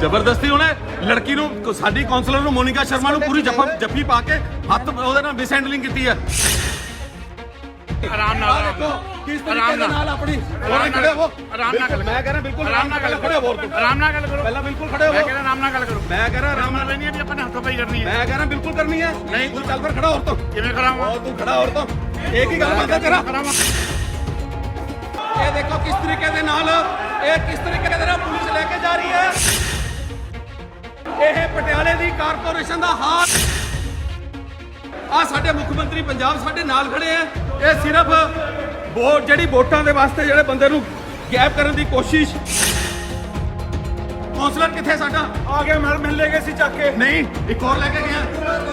ਜ਼ਬਰਦਸਤੀ ਉਹਨੇ ਲੜਕੀ ਨੂੰ ਸਾਡੀ ਕਾਉਂਸਲਰ ਨੂੰ ਮੋਨਿਕਾ ਸ਼ਰਮਾ ਨੂੰ ਪੂਰੀ ਜੱਫਾ ਜੱਫੀ ਪਾ ਕੇ ਹੱਥ ਉਹਦੇ ਨਾਲ ਮਿਸਹੈਂਡਲਿੰਗ ਕੀਤੀ ਹੈ। ਆਰਾਮ ਨਾਲ ਦੇਖੋ ਕਿਸ ਤਰੀਕੇ ਦੇ ਨਾਲ। ਆਪਣੀ ਆਰਾਮ ਖੜੇ ਹੋ। ਆਰਾਮ ਨਾਲ ਬਿਲਕੁਲ, ਮੈਂ ਕਹਿੰਦਾ ਬਿਲਕੁਲ ਆਰਾਮ ਨਾਲ ਗੱਲ ਖੜੇ ਹੋ। ਹੋਰ ਤੋਂ ਆਰਾਮ ਨਾਲ ਗੱਲ ਕਰੋ। ਪਹਿਲਾਂ ਬਿਲਕੁਲ ਖੜੇ ਮੈਂ ਹੋ ਕਹਿੰਦਾ ਆਰਾਮ ਨਾਲ ਗੱਲ ਕਰੋ। ਮੈਂ ਕਹਿੰਦਾ ਆਰਾਮ ਨਾਲ। ਨਹੀਂ ਵੀ ਆਪਾਂ ਨੇ ਹੱਥੋਂ ਪਾਈ ਕਰਨੀ ਹੈ ਮੈਂ ਕਹਿੰਦਾ ਬਿਲਕੁਲ ਕਰਨੀ ਹੈ। ਨਹੀਂ। ਤੂੰ ਚੱਲ ਫਿਰ ਖੜਾ ਹੋਰ ਤੋਂ। ਕਿਵੇਂ ਕਰਾਂਗਾ ਉਹ ਤੂੰ ਖੜਾ ਹੋਰ ਤੋਂ। ਇਹ ਕੀ ਗੱਲ ਬੰਦਾ ਤੇਰਾ? ਇਹ ਦੇਖੋ ਕਿਸ ਤਰੀਕੇ ਦੇ ਨਾਲ ਇਹ ਕਿਸ ਤਰੀਕੇ ਦੇ ਨਾਲ ਪੁਲਿਸ ਲੈ ਕੇ ਜਾ ਰਹੀ ਹੈ। ਇਹ ਪਟਿਆਲੇ ਦੀ ਕਾਰਪੋਰੇਸ਼ਨ ਦਾ ਹਾਲ। ਆ ਸਾਡੇ ਮੁੱਖ ਮੰਤਰੀ ਪੰਜਾਬ ਸਾਡੇ ਨਾਲ ਖੜੇ ਆ। ਇਹ ਸਿਰਫ ਵੋਟ ਜਿਹੜੀ ਵੋਟਾਂ ਦੇ ਵਾਸਤੇ ਜਿਹੜੇ ਬੰਦੇ ਨੂੰ ਗੈਪ ਕਰਨ ਦੀ ਕੋਸ਼ਿਸ਼। ਕੌਂਸਲਰ ਕਿੱਥੇ ਸਾਡਾ? ਆ ਗਿਆ ਮੈਡਮ ਮਿਲ ਲੈ ਗਏ ਸੀ ਚੱਕ ਕੇ। ਨਹੀਂ ਇੱਕ ਹੋਰ ਲੈ ਕੇ ਗਿਆ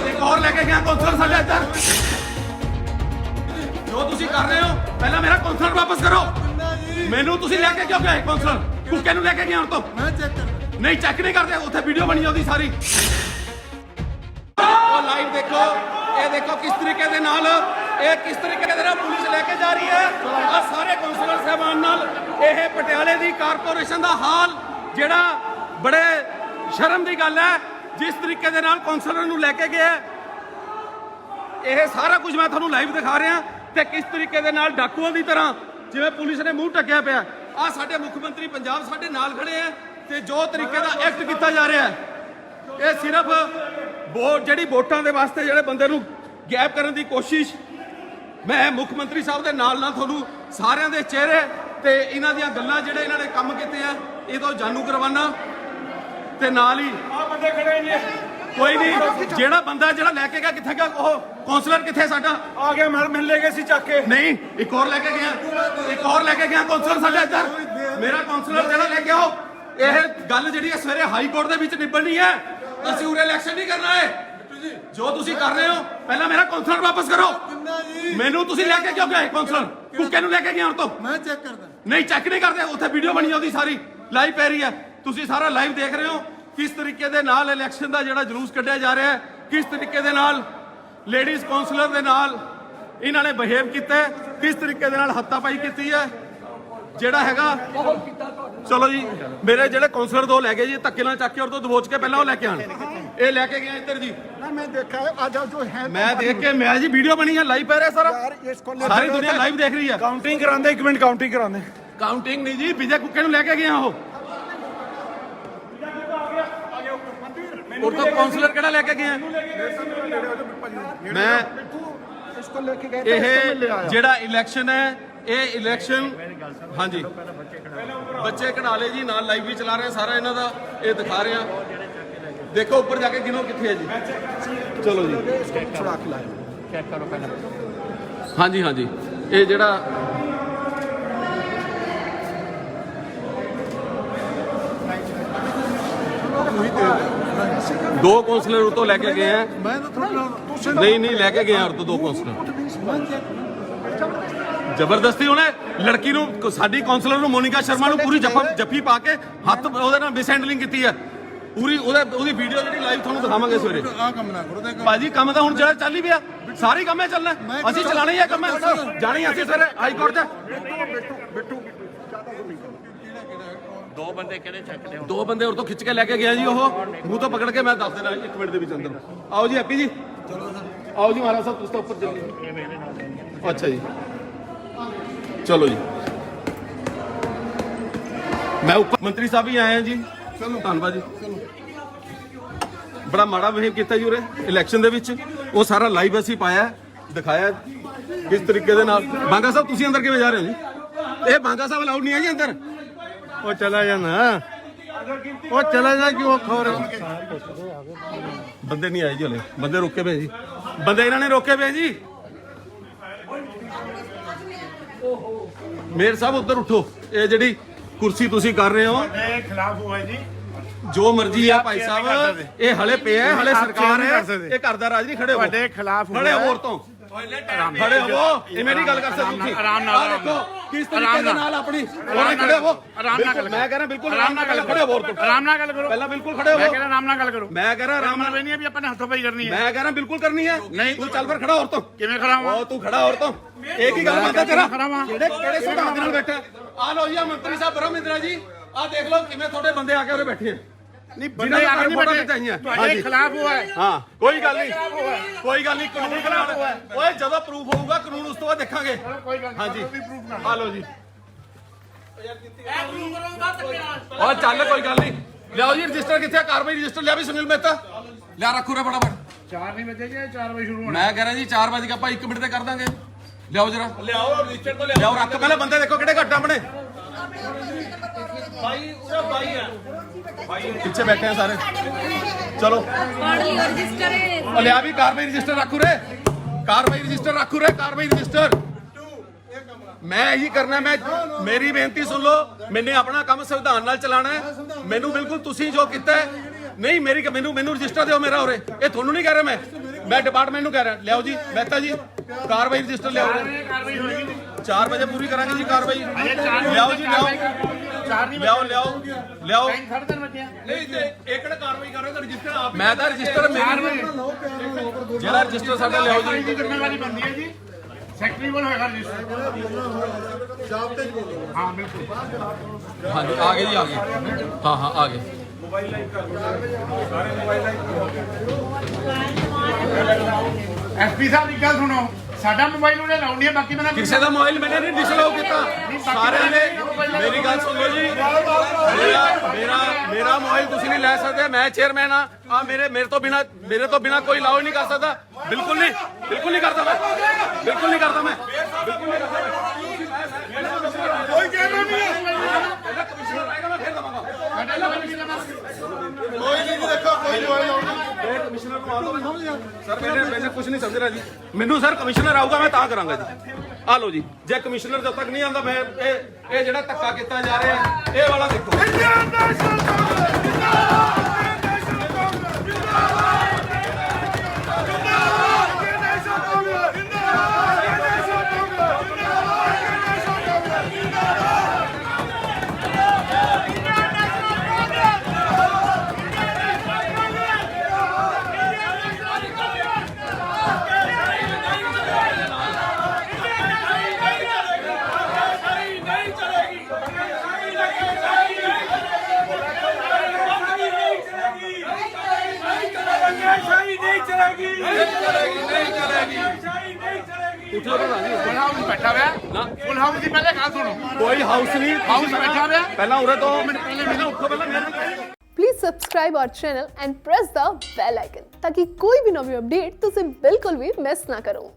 ਇੱਕ ਹੋਰ ਲੈ ਕੇ ਗਿਆ ਕੌਂਸਲਰ ਸਾਡਾ ਇੱਧਰ। ਜੋ ਤੁਸੀਂ ਕਰ ਰਹੇ ਹੋ ਪਹਿਲਾਂ ਮੇਰਾ ਕੌਂਸਲਰ ਵਾਪਸ ਕਰੋ। ਮੈਨੂੰ ਤੁਸੀਂ ਲੈ ਕੇ ਕਿਉਂ ਗਏ ਕੌਂਸਲਰ? ਕੁੱਕੇ ਨੂੰ ਲੈ ਕੇ ਗਿਆ ਹੁਣ ਤੋਂ। ਮੈਂ ਚੈੱਕ ਨਹੀਂ ਚੈੱਕ ਨਹੀਂ ਕਰਦੇ, ਉੱਥੇ ਵੀਡੀਓ ਬਣੀ ਜਾਂਦੀ ਸਾਰੀ। ਉਹ ਲਾਈਵ ਦੇਖੋ, ਇਹ ਦੇਖੋ ਕਿਸ ਤਰੀਕੇ ਦੇ ਨਾਲ, ਇਹ ਕਿਸ ਤਰੀਕੇ ਦੇ ਨਾਲ ਪੁਲਿਸ ਲੈ ਕੇ ਜਾ ਰਹੀ ਹੈ। ਆ ਸਾਰੇ ਕਾਉਂਸਲਰ ਸਾਹਿਬਾਨ ਨਾਲ ਇਹ ਪਟਿਆਲੇ ਦੀ ਕਾਰਪੋਰੇਸ਼ਨ ਦਾ ਹਾਲ, ਜਿਹੜਾ ਬੜੇ ਸ਼ਰਮ ਦੀ ਗੱਲ ਹੈ, ਜਿਸ ਤਰੀਕੇ ਦੇ ਨਾਲ ਕੌਂਸਲਰ ਨੂੰ ਲੈ ਕੇ ਗਿਆ ਇਹ ਸਾਰਾ ਕੁਝ ਮੈਂ ਤੁਹਾਨੂੰ ਲਾਈਵ ਦਿਖਾ ਰਿਹਾ, ਤੇ ਕਿਸ ਤਰੀਕੇ ਦੇ ਨਾਲ ਡਾਕੂਆਂ ਦੀ ਤਰ੍ਹਾਂ ਜਿਵੇਂ ਪੁਲਿਸ ਨੇ ਮੂੰਹ ਢੱਕਿਆ ਪਿਆ। ਆ ਸਾਡੇ ਮੁੱਖ ਮੰਤਰੀ ਪੰਜਾਬ ਸਾਡੇ ਨਾਲ ਖੜੇ ਆ ਤੇ ਜੋ ਤਰੀਕੇ ਦਾ ਐਕਟ ਕੀਤਾ ਜਾ ਰਿਹਾ ਹੈ ਇਹ ਸਿਰਫ ਵੋਟ ਜਿਹੜੀ ਵੋਟਾਂ ਦੇ ਵਾਸਤੇ ਜਿਹੜੇ ਬੰਦੇ ਨੂੰ ਗੈਪ ਕਰਨ ਦੀ ਕੋਸ਼ਿਸ਼ ਮੈਂ ਮੁੱਖ ਮੰਤਰੀ ਸਾਹਿਬ ਦੇ ਨਾਲ ਨਾਲ ਤੁਹਾਨੂੰ ਸਾਰਿਆਂ ਦੇ ਚਿਹਰੇ ਤੇ ਇਹਨਾਂ ਦੀਆਂ ਗੱਲਾਂ ਜਿਹੜੇ ਇਹਨਾਂ ਨੇ ਕੰਮ ਕੀਤੇ ਆ ਇਹ ਤੋਂ ਜਾਣੂ ਕਰਵਾਨਾ ਤੇ ਨਾਲ ਹੀ ਆ ਬੰਦੇ ਖੜੇ ਨੇ। ਕੋਈ ਨਹੀਂ ਜਿਹੜਾ ਬੰਦਾ ਜਿਹੜਾ ਲੈ ਕੇ ਗਿਆ ਕਿੱਥੇ ਗਿਆ ਉਹ ਕਾਉਂਸਲਰ ਕਿੱਥੇ ਸਾਡਾ? ਆ ਗਿਆ ਮੈਡਮ ਮਿਲ ਲੈ ਗਏ ਸੀ ਚੱਕ ਕੇ। ਨਹੀਂ ਇੱਕ ਹੋਰ ਲੈ ਕੇ ਗਿਆ ਇੱਕ ਹੋਰ ਲੈ ਕੇ ਗਿਆ ਕਾਉਂਸਲਰ ਸਾਡਾ ਇੱਧਰ। ਮੇਰਾ ਕਾਉਂਸਲਰ ਜਿਹੜਾ ਲੈ ਕੇ ਆਓ ਇਹ ਗੱਲ ਜਿਹੜੀ ਹੈ ਸਵੇਰੇ ਹਾਈ ਕੋਰਟ ਦੇ ਵਿੱਚ ਨਿਬੜਨੀ ਹੈ। ਅਸੀਂ ਉਰੇ ਇਲੈਕਸ਼ਨ ਨਹੀਂ ਕਰਨਾ ਹੈ। ਜੋ ਤੁਸੀਂ ਕਰ ਰਹੇ ਹੋ ਪਹਿਲਾਂ ਮੇਰਾ ਕਾਉਂਸਲਰ ਵਾਪਸ ਕਰੋ। ਮੈਨੂੰ ਤੁਸੀਂ ਲੈ ਕੇ ਕਿਉਂ ਗਏ ਕਾਉਂਸਲਰ ਕੁੱਕੇ ਨੂੰ ਲੈ ਕੇ ਗਿਆ ਹੁਣ ਤੋਂ? ਮੈਂ ਚੈੱਕ ਕਰਦਾ। ਨਹੀਂ ਚੈੱਕ ਨਹੀਂ ਕਰਦੇ। ਉੱਥੇ ਵੀਡੀਓ ਬਣੀ ਜਾਂਦੀ ਸਾਰੀ। ਲਾਈਵ ਪੈ ਰਹੀ ਹੈ ਤੁਸੀਂ ਸਾਰਾ ਲਾਈਵ ਦੇਖ ਰਹੇ ਹੋ ਕਿਸ ਤਰੀਕੇ ਦੇ ਨਾਲ ਇਲੈਕਸ਼ਨ ਦਾ ਜਿਹੜਾ ਜਲੂਸ ਕੱਢਿਆ ਜਾ ਰਿਹਾ ਹੈ ਕਿਸ ਤਰੀਕੇ ਦੇ ਨਾਲ ਲੇਡੀਜ਼ ਕਾਉਂਸਲਰ ਦੇ ਨਾਲ ਇਹਨਾਂ ਨੇ ਬਿਹੇਵ ਕੀਤਾ ਕਿਸ ਤਰੀਕੇ ਦੇ ਨਾਲ ਹੱਤਾਪਾਈ ਕੀਤੀ ਹੈ। ਜਿਹੜਾ ਹੈਗਾ ਚਲੋ ਜੀ ਮੇਰੇ ਜਿਹੜੇ ਕਾਉਂਸਲਰ ਦੋ ਲੈ ਗਏ ਜੀ ਧੱਕੇ ਨਾਲ ਚੱਕ ਕੇ ਔਰ ਤੋਂ ਦਬੋਚ ਕੇ ਪਹਿਲਾਂ ਉਹ ਲੈ ਕੇ ਆਣ ਇਹ ਲੈ ਕੇ ਗਿਆ ਇੱਧਰ ਜੀ। ਮੈਂ ਦੇਖਾ ਆ ਜਾ ਜੋ ਹੈ ਮੈਂ ਦੇਖ ਕੇ ਮੈਂ ਜੀ ਵੀਡੀਓ ਬਣੀ ਹੈ ਲਾਈਵ ਪੈ ਰਿਹਾ ਸਾਰਾ। ਸਾਰੀ ਦੁਨੀਆ ਲਾਈਵ ਦੇਖ ਰਹੀ ਹੈ ਕਾਊਂਟਿੰਗ ਕਰਾਉਂਦੇ ਇੱਕ ਮਿੰਟ ਕਾਊਂਟਿੰਗ ਕਰਾਉਂਦੇ। ਕਾਊਂਟਿੰਗ ਨਹੀਂ ਜੀ ਵਿਜੇ ਕੁੱਕੇ ਨੂੰ ਲੈ ਕੇ ਗਿਆ ਉਹ। ਔਰ ਕਾਉਂਸਲਰ ਕਿਹੜਾ ਲੈ ਕੇ ਗਿਆ ਮੈਂ ਇਸ ਕੋ ਲੈ ਕੇ ਗਏ ਇਹ ਜਿਹੜਾ ਇਲੈਕਸ਼ਨ ਹੈ ਇਹ ਇਲੈਕਸ਼ਨ ਹਾਂਜੀ ਬੱਚੇ ਕਢਾਲੇ ਜੀ ਨਾਲ ਲਾਈਵ ਵੀ ਚਲਾ ਰਹੇ ਸਾਰਾ ਇਹਨਾਂ ਦਾ ਇਹ ਦਿਖਾ ਰਹੇ ਆ ਦੇਖੋ ਉੱਪਰ ਜਾ ਕੇ ਕਿਨੋ ਕਿੱਥੇ ਹੈ ਜੀ ਚਲੋ ਜੀ ਛੁੜਾ ਕੇ ਲਾਇਓ ਚੈੱਕ ਕਰੋ ਪਹਿਲਾਂ ਹਾਂਜੀ ਹਾਂਜੀ ਇਹ ਜਿਹੜਾ ਦੋ ਕੌਂਸਲਰ ਉਤੋਂ ਲੈ ਕੇ ਗਏ ਆ ਮੈਂ ਤਾਂ ਥੋੜਾ ਨਹੀਂ ਨਹੀਂ ਲੈ ਕੇ ਗਏ ਆ ਉਤੋਂ ਦੋ ਕੌਂਸਲਰ ਜ਼ਬਰਦਸਤੀ ਉਹਨੇ ਲੜਕੀ ਨੂੰ ਸਾਡੀ ਕਾਉਂਸਲਰ ਨੂੰ ਮੋਨਿਕਾ ਸ਼ਰਮਾ ਨੂੰ ਪੂਰੀ ਜੱਫੀ ਪਾ ਕੇ ਹੱਥ ਉਹਦੇ ਨਾਲ ਮਿਸ ਹੈਂਡਲਿੰਗ ਕੀਤੀ ਹੈ। ਪੂਰੀ ਉਹਦਾ ਉਹਦੀ ਵੀਡੀਓ ਜਿਹੜੀ ਲਾਈਵ ਤੁਹਾਨੂੰ ਦਿਖਾਵਾਂਗੇ ਸਵੇਰੇ। ਆ ਕੰਮ ਨਾ ਕਰੋ ਤੇ ਭਾਜੀ ਕੰਮ ਤਾਂ ਹੁਣ ਚੱਲ ਹੀ ਪਿਆ ਸਾਰੇ ਕੰਮੇ ਚੱਲਣਾ। ਅਸੀਂ ਚਲਾਣਾ ਹੀ ਕੰਮ। ਜਾਣੀ ਅਸੀਂ ਸਵੇਰੇ ਹਾਈ ਕੋਰਟ ਤੇ ਦੋ ਬੰਦੇ ਕਿਹੜੇ ਚੱਕਦੇ ਹੋ ਦੋ ਬੰਦੇ ਹੋਰ ਤੋਂ ਖਿੱਚ ਕੇ ਲੈ ਕੇ ਗਿਆ ਜੀ ਉਹ। ਮੂੰਹ ਤੋਂ ਪਕੜ ਕੇ ਮੈਂ ਦੱਸ ਦੇਣਾ 1 ਮਿੰਟ ਦੇ ਵਿੱਚ ਅੰਦਰ। ਆਓ ਜੀ ਹੈਪੀ ਜੀ। ਚਲੋ ਸਰ। ਆਓ ਜੀ ਮਹਾਰਾਜ ਸਾਹਿਬ ਤੁਸੀਂ ਤਾਂ ਉੱਪਰ ਚੱਲੋ ਅੱਛਾ ਜੀ। ਚਲੋ ਜੀ। ਮੈਂ ਉੱਪਰ ਮੰਤਰੀ ਸਾਹਿਬ ਵੀ ਆਏ ਆ ਜੀ। ਚਲੋ। ਧੰਨਵਾਦ ਜੀ। ਬੜਾ ਮਾੜਾ ਬਿਹੇਵ ਕੀਤਾ ਜੀ ਉਰੇ ਇਲੈਕਸ਼ਨ ਦੇ ਵਿੱਚ। ਉਹ ਸਾਰਾ ਲਾਈਵ ਅਸੀਂ ਪਾਇਆ ਦਿਖਾਇਆ। ਕਿਸ ਤਰੀਕੇ ਦੇ ਨਾਲ ਬਾਂਗਾ ਸਾਹਿਬ ਤੁਸੀਂ ਅੰਦਰ ਕਿਵੇਂ ਜਾ ਰਹੇ ਹੋ ਜੀ? ਇਹ ਬਾਂਗਾ ਸਾਹਿਬ ਅਲਾਉਡ ਨਹੀਂ ਹੈ ਜੀ ਅੰਦਰ। ਉਹ ਚਲਾ ਜਾਣਾ ਉਹ ਚਲਾ ਜਾ ਕਿ ਉਹ ਖੋਰ। ਬੰਦੇ ਨਹੀਂ ਆਏ ਜੀ ਹਲੇ। ਬੰਦੇ ਰੁਕੇ ਪਏ ਜੀ। ਬੰਦੇ ਇਹਨਾਂ ਨੇ ਰੋਕੇ ਪਏ ਜੀ। ਮੇਰ ਸਾਹਿਬ ਉੱਧਰ ਉੱਠੋ। ਇਹ ਜਿਹੜੀ ਕੁਰਸੀ ਤੁਸੀਂ ਕਰ ਰਹੇ ਹੋ ਇਹ ਖਿਲਾਫ ਹੋਇਆ ਜੀ। ਜੋ ਮਰਜ਼ੀ ਆ ਭਾਈ ਸਾਹਿਬ ਇਹ ਹਲੇ ਪਿਆ ਹਲੇ ਸਰਕਾਰ ਹੈ ਇਹ ਕਰਦਾ ਰਾਜ ਨਹੀਂ ਖੜੇ ਹੋ। ਤੁਹਾਡੇ ਖਿਲਾਫ ਖੜੇ ਹੋਰ ਤੋਂ। ਖੜੇ ਹੋ ਇਹ ਮੇਰੀ ਗੱਲ ਕਰ ਸਕਦੇ ਤੁਸੀਂ ਆਰਾਮ ਨਾਲ, ਆਹ ਆਰਾਮ ਦੇਖੋ ਨਾਲ। ਕਿਸ ਤਰੀਕੇ ਆਰਾਮ ਦੇ ਨਾਲ। ਨਾਲ। ਆਪਣੀ ਆਰਾਮ ਉਹਨੇ ਖੜੇ ਹੋ ਆਰਾਮ ਨਾਲ ਗੱਲ ਮੈਂ ਕਹਿੰਦਾ ਬਿਲਕੁਲ ਆਰਾਮ ਨਾਲ ਗੱਲ ਖੜੇ ਹੋ ਹੋਰ ਤੋਂ ਆਰਾਮ ਨਾਲ ਗੱਲ ਕਰੋ ਪਹਿਲਾਂ ਬਿਲਕੁਲ ਖੜੇ ਮੈਂ ਹੋ ਕਹਿੰਦਾ ਆਰਾਮ ਨਾਲ ਗੱਲ ਕਰੋ। ਮੈਂ ਕਹਿੰਦਾ ਆਰਾਮ ਨਾਲ ਨਹੀਂ ਵੀ ਆਪਾਂ ਨੇ ਹੱਥੋਂ ਪਾਈ ਕਰਨੀ ਹੈ। ਮੈਂ ਕਹਿੰਦਾ ਬਿਲਕੁਲ ਕਰਨੀ ਹੈ। ਨਹੀਂ। ਤੂੰ ਚੱਲ ਫਿਰ ਖੜਾ ਹੋਰ ਤੋਂ ਕਿਵੇਂ ਕਰਾਂਗਾ ਉਹ ਤੂੰ ਖੜਾ ਹੋਰ ਤੋਂ ਇਹ ਕੀ ਗੱਲ ਬੰਦਾ ਤੇਰਾ। ਖੜਾ ਵਾਂ। ਕਿਹੜੇ ਦੇ ਨਾਲ ਬੈਠਾ? ਆ ਲਓ ਜੀ ਆ ਮੰਤਰੀ ਸਾਹਿਬ ਬਰਮਿੰਦਰਾ ਜੀ। ਆ ਦੇਖ ਲਓ ਕਿਵੇਂ ਤੁਹਾਡੇ ਬੰਦੇ ਆ ਕੇ ਉਰੇ ਬੈਠੇ ਆ। ਨਹੀਂ ਬੰਦੇ ਆ ਨਹੀਂ ਫੋਟੋ ਬੈਠੇ। ਖਿਚਾਈਆਂ। ਤੁਹਾਡੇ ਖਿਲਾਫ ਹੋਇਆ ਹੈ। ਹਾਂ। ਕੋਈ ਗੱਲ ਨਹੀਂ। ਕੋਈ ਗੱਲ ਨਹੀਂ ਕਾਨੂੰਨ ਬਣਾਉਣਾ ਓਏ ਜਦੋਂ ਪ੍ਰੂਫ ਹੋਊਗਾ ਕਾਨੂੰਨ ਉਸ ਤੋਂ ਬਾਅਦ ਦੇਖਾਂਗੇ। ਕੋਈ ਗੱਲ ਹਾਂਜੀ। ਵੀ ਪ੍ਰੂਫ ਨਾ ਆ ਲਓ ਜੀ। ਓ ਚੱਲ ਕੋਈ ਗੱਲ ਨਹੀਂ। ਲਿਆਓ ਜੀ ਰਜਿਸਟਰ ਕਿੱਥੇ ਆ? ਕਾਰਵਾਈ ਰਜਿਸਟਰ ਲਿਆ ਵੀ ਸੁਨੀਲ ਮਹਿਤਾ। ਲਿਆ ਰੱਖੋ ਰੇ ਫਟਾਫਟ। 4 ਨਹੀਂ ਵਜੇ ਜੇ 4 ਵਜੇ ਸ਼ੁਰੂ ਹੋਣਾ। ਮੈਂ ਕਹਿ ਰਿਹਾ ਜੀ 4 ਵਜੇ ਆਪਾਂ 1 ਮਿੰਟ ਤੇ ਕਰ ਦਾਂਗੇ। ਲਿਆਓ ਜਰਾ। ਲਿਆਓ ਰਜਿਸਟਰ ਤੋਂ ਲਿਆਓ। ਰੱਖ। ਪਹਿਲੇ ਬੰਦੇ ਦੇਖੋ ਕਿਹੜੇ ਘੱਟ ਆਪਣੇ। ਭਾਈ ਉਹਦਾ ਭਾਈ ਆ। ਪਿੱਛੇ ਬੈਠੇ ਆ ਸਾਰੇ। ਚਲੋ। ਪੜ੍ਹ ਲਿਓ ਰਜਿਸਟਰ ਹੈ ਉਹ ਲਿਆ ਵੀ ਕਾਰਵਾਈ ਰਜਿਸਟਰ ਰੱਖੂ ਰੇ ਕਾਰਵਾਈ ਰਜਿਸਟਰ ਰੱਖੂ ਰੇ ਕਾਰਵਾਈ ਰਜਿਸਟਰ। ਮੈਂ ਇਹੀ ਕਰਨਾ, ਮੈਂ ਮੇਰੀ ਬੇਨਤੀ ਸੁਣ ਲਓ, ਮੈਨੇ ਆਪਣਾ ਕੰਮ ਸੰਵਿਧਾਨ ਨਾਲ ਚਲਾਣਾ ਹੈ। ਮੈਨੂੰ ਬਿਲਕੁਲ ਤੁਸੀਂ ਜੋ ਕੀਤਾ ਨਹੀਂ, ਮੇਰੀ ਮੈਨੂੰ ਮੈਨੂੰ ਰਜਿਸਟਰ ਦਿਓ ਮੇਰਾ ਉਰੇ। ਇਹ ਤੁਹਾਨੂੰ ਨਹੀਂ ਕਹਿ ਰਿਹਾ ਮੈਂ। ਮੈਂ ਡਿਪਾਰਟਮੈਂਟ ਨੂੰ ਕਹਿ ਰਿਹਾ। ਲਿਆਓ ਜੀ, ਮਹਿਤਾ ਜੀ ਕਾਰਵਾਈ ਰਜਿਸਟਰ ਲਿਆਓ। ਉਰੇ। ਕਾਰਵਾਈ ਹੋਏਗੀ। 4 ਵਜੇ ਪੂਰੀ ਕਰਾਂਗੇ ਜੀ ਕਾਰਵਾਈ। ਚਾਰ ਲਿਆਓ ਜੀ ਲਿਆਓ। 4 ਨਹੀਂ ਲਿਆਓ ਲਿਆਓ ਲਿਆਓ। ਟਾਈਮ ਵਜੇ। ਨਹੀਂ ਤੇ ਏਕੜ ਕਾਰਵਾਈ ਕਰ ਰਹੇ ਤਾਂ ਰਜਿਸਟਰ ਆਪ ਮੈਂ ਤਾਂ ਰਜਿਸਟਰ ਮੇਰੀ ਜਿਹੜਾ ਰਜਿਸਟਰ ਸਾਡਾ ਲਿਆਓ ਜੀ। ਦੀ ਜ਼ਿੰਮੇਵਾਰੀ ਬਣਦੀ ਹੈ ਜੀ। ਸੈਕਟਰੀ ਵੱਲ ਹੋਏਗਾ ਰਜਿਸਟਰ। ਹਾਂ ਬਿਲਕੁਲ। ਹਾਂਜੀ ਆ ਗਏ ਜੀ ਆ ਗਏ। ਹਾਂ ਹਾਂ ਆ ਗਏ। ਐਸਪੀ ਸਾਹਿਬ ਇੱਕ ਗੱਲ ਸੁਣੋ। ਸਾਡਾ ਮੋਬਾਈਲ ਉਹਨੇ ਲਾਉਣੀ ਹੈ ਬਾਕੀ ਮੈਂ ਕਿਸੇ ਦਾ ਮੋਬਾਈਲ ਮੈਨੇ ਨਹੀਂ ਡਿਸਅਲਾਉ ਕੀਤਾ। ਸਾਰਿਆਂ ਨੇ ਮੇਰੀ ਗੱਲ ਸੁਣ ਲਓ ਜੀ। ਮੇਰਾ ਮੇਰਾ ਮੇਰਾ ਮੋਬਾਈਲ ਤੁਸੀਂ ਨਹੀਂ ਲੈ ਸਕਦੇ। ਮੈਂ ਚੇਅਰਮੈਨ ਆ। ਆ ਮੇਰੇ ਮੇਰੇ ਤੋਂ ਬਿਨਾ ਮੇਰੇ ਤੋਂ ਬਿਨਾ ਕੋਈ ਹੀ ਨਹੀਂ ਕਰ ਸਕਦਾ। ਬਿਲਕੁਲ ਨਹੀਂ ਬਿਲਕੁਲ ਨਹੀਂ ਕਰਦਾ ਮੈਂ। ਬਿਲਕੁਲ ਨਹੀਂ ਕਰਦਾ ਮੈਂ। ਬਿਲਕੁਲ ਨਹੀਂ ਕਰਦਾ ਮੈਂ। ਕੋਈ ਕਹਿਣਾ ਨਹੀਂ ਹੈ। ਕਮਿਸ਼ਨਰ ਆਏਗਾ ਮੈਂ ਫਿਰ ਦਵਾਂਗਾ। ਕੋਈ ਨਹੀਂ ਦੇਖੋ ਕੋਈ ਇਹ ਕਮਿਸ਼ਨਰ ਨੂੰ ਆਉਂਦਾ ਮੈਂ ਸਰ ਮੈਨੇ ਮੈਨੇ ਕੁਝ ਨਹੀਂ ਸਮਝ ਰਿਹਾ ਜੀ। ਮੈਨੂੰ ਸਰ ਕਮਿਸ਼ਨਰ ਆਊਗਾ ਮੈਂ ਤਾਂ ਕਰਾਂਗਾ ਜੀ। ਆ ਲਓ ਜੀ ਜੇ ਕਮਿਸ਼ਨਰ ਜਦ ਤੱਕ ਨਹੀਂ ਆਉਂਦਾ ਮੈਂ ਇਹ ਇਹ ਜਿਹੜਾ ਧੱਕਾ ਕੀਤਾ ਜਾ ਰਿਹਾ ਇਹ ਵਾਲਾ ਦੇਖੋ। ਉੱਠੋ ਤਾਂ ਨਹੀਂ ਫੁੱਲ ਹਾਊਸ ਬੈਠਾ ਹੋਇਆ ਫੁੱਲ ਹਾਊਸ ਦੀ ਪਹਿਲੇ ਗੱਲ ਸੁਣੋ ਕੋਈ ਹਾਊਸ ਨਹੀਂ ਹਾਊਸ ਬੈਠਾ ਹੋਇਆ ਪਹਿਲਾਂ ਉਰੇ ਤੋਂ ਪਹਿਲੇ ਮੈਨੂੰ ਉੱਠੋ ਪਹਿਲਾਂ ਮੇਰੇ Please subscribe our channel and press the bell icon ਤਾਂ ਕਿ ਕੋਈ ਵੀ ਨਵੀਂ ਅਪਡੇਟ ਤੁਸੀਂ ਬਿਲਕੁਲ ਵੀ ਮਿਸ ਨਾ ਕਰੋ